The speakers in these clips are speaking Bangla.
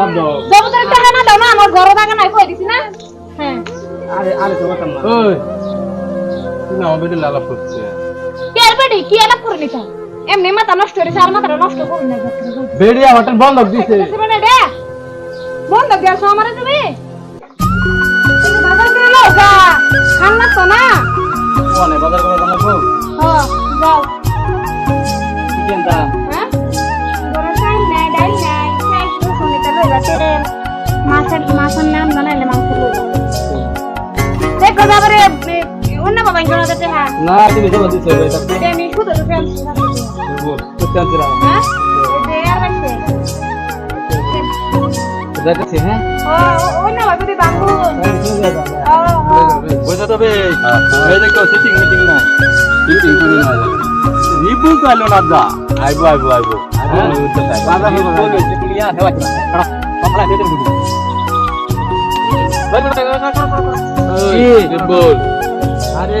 জবতার টাকা না দাও না আমার ঘরে টাকা নাই কই দিছি না? হ্যাঁ। আরে আরে তো কথা না ওই না বেটির লালাপ করছে। কে বেডি কি আলাপ করে নিতা? এমনি মাথা নষ্ট হয়েছে আর মাথাটা নষ্ট করুন না বেড়িয়া হোটেল বন্ধক দিছে। মানে বন্ধ দিয়াছো আমারে তুমি? বাজার করে গা খান না তো না? কোনে বাজার করে হ্যাঁ যাও। কি কেনটা না তুমি জমা দিছো এটা এটা আমি শুধু করতে হ্যাঁ? আর বাইছে হ্যাঁ? ও ও তবে এই দেখো সেটিং মিটিং নাই। সিটিং করে না রিপু তো না দা। আইবো আইবো আইবো। হ্যাঁ? ক্লিয়া কি কাড়া দিতে গুদি কি বল আরে?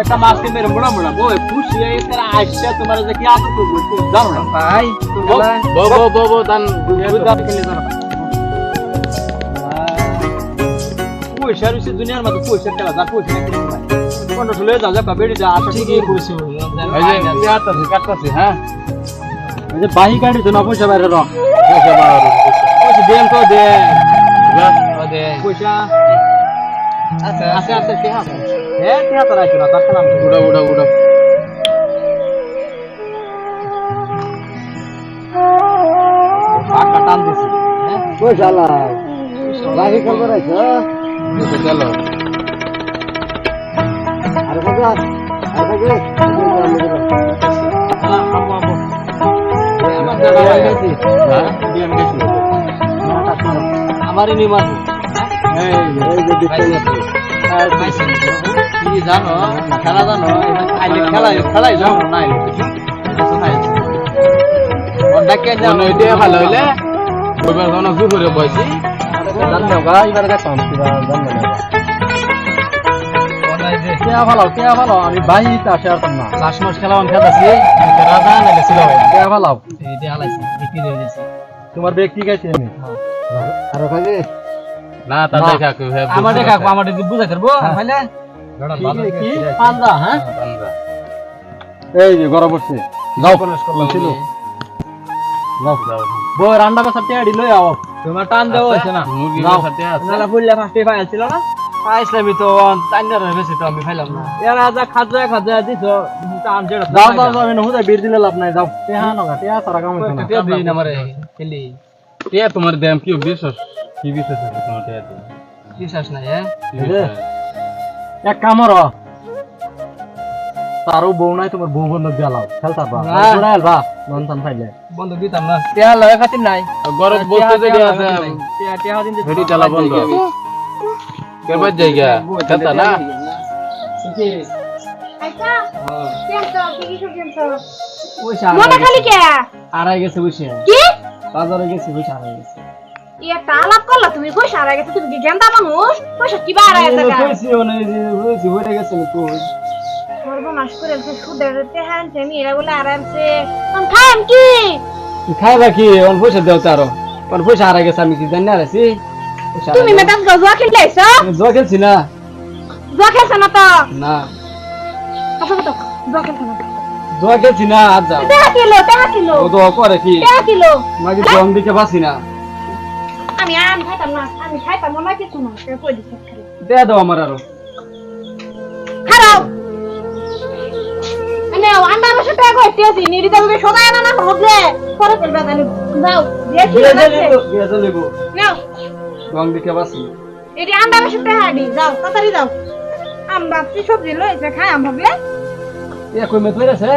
एका मागचे मेरे आहे तर आजच्या तुम्हाला काय बो बो बो बो दान केले दुनिया बाही गाडी दे कोशा আছে আছে আছে আছে হ্যাঁ কে হাতে রাখছো না তার খেলা উড়া উড়া উড়া। টাকা টান দিছি। হ্যাঁ? বাকি চলো আর আর হ্যাঁ গেছি। আমার ইনি এই যে কি জানো খেলা জানো আইলে খেলাই খেলাই যাও না আইলে ওটা কে জানো ভালো হইলে ওইবার কোনো জুপুরে বসি জানো এবার কা কাম কিবা জানো না কেয়া ভালো কেয়া ভালো আমি বাই তাসে আর না লাস্ট মাস খেলা অন খেলাছি রাজা নালে ছিল কেয়া ভালো এই দিয়ে বিক্রি হয়ে গেছে তোমার আর কাজে না তা না। দেখা কেউ হ্যাঁ আমার দেখা আমার বুঝা করব হইলে কি পান্দা হ্যাঁ? এই যে গরম পড়ছে। যাও। ছিল বই রান্না বাসা টেড়ি লই আও। তোমার টান দেও আছে না। মুরগি যাও। সাথে আছে। নালা ফুললে ফাস্টে ফাইল ছিল না? পাইছিলাম তো টান্ডার হয়ে গেছে তো আমি খাইলাম না। এর আজা খাজা খাজা দিছো টান জেড়া যাও যাও যাও আমি হুদা বীর দিলে লাভ নাই যাও। তেহা নগা তেহা সারা কাম হইছে না। তে দিই না মারে খেলি। কে তোমার দাম কি বিশ্বাস আছে বিশ্বাস নাই হ্যাঁ? এক কাম র তারও বউ নাই তোমার বউ বন্ধক জ্বালাও খেলতা বা জোড়াইল বা নন টান ফাইলে। বন্ধক দিতাম না। তেহা লয় খাতির নাই। বস্তু আছে দিন ভেড়ি চালা বন্ধ কেবার জায়গা খেলতা না? কে? আড়াই গেছে বুঝছে কি? বাজারে গেছি পয়সা আড়াই গেছে। ই একটা আলাপ করলা তুমি পয়সা হারাই গেছে তুমি কি গেন্দা মানুষ? পয়সা কি বা হারাই গা? কইছি মানে গেছে তো করে সুদের আমি এরা বলে আরামসে আমি খাইম কি? খাইবা কি? অন পয়সা দেও তারো অন পয়সা হারাই গেছে আমি কি জানি না রেছি তুমি মেটাস জুয়া খেলতে আইছো? জোয়া খেলছি না। জুয়া খেলছো না তো? না। কথা কথা জুয়া খেলছো না জোয়া খেলছি না আজ যাও। টাকা কিলো টাকা কিলো। ও তো করে কি? টাকা কিলো। মাকে জম দিকে বাসি না। আমি আম খাইতাম না আমি খাইতাম না কিছু না কেউ কই দিছে দে দাও আমার আরও। খারাপ! এনে আন্ডা বসে টাকা কইতে আছি নিরিতা ভাবে সদায় না না বুঝলে পরে চলবে জানি যাও দেখি গেছে লেবো নাও জম দিকে বাসি। এটি আন্ডা বসে টাকা দি যাও তাড়াতাড়ি যাও। আম ভাবছি সবজি লইছে খাই আম ভাবলে। এ কই মে ধরেছে?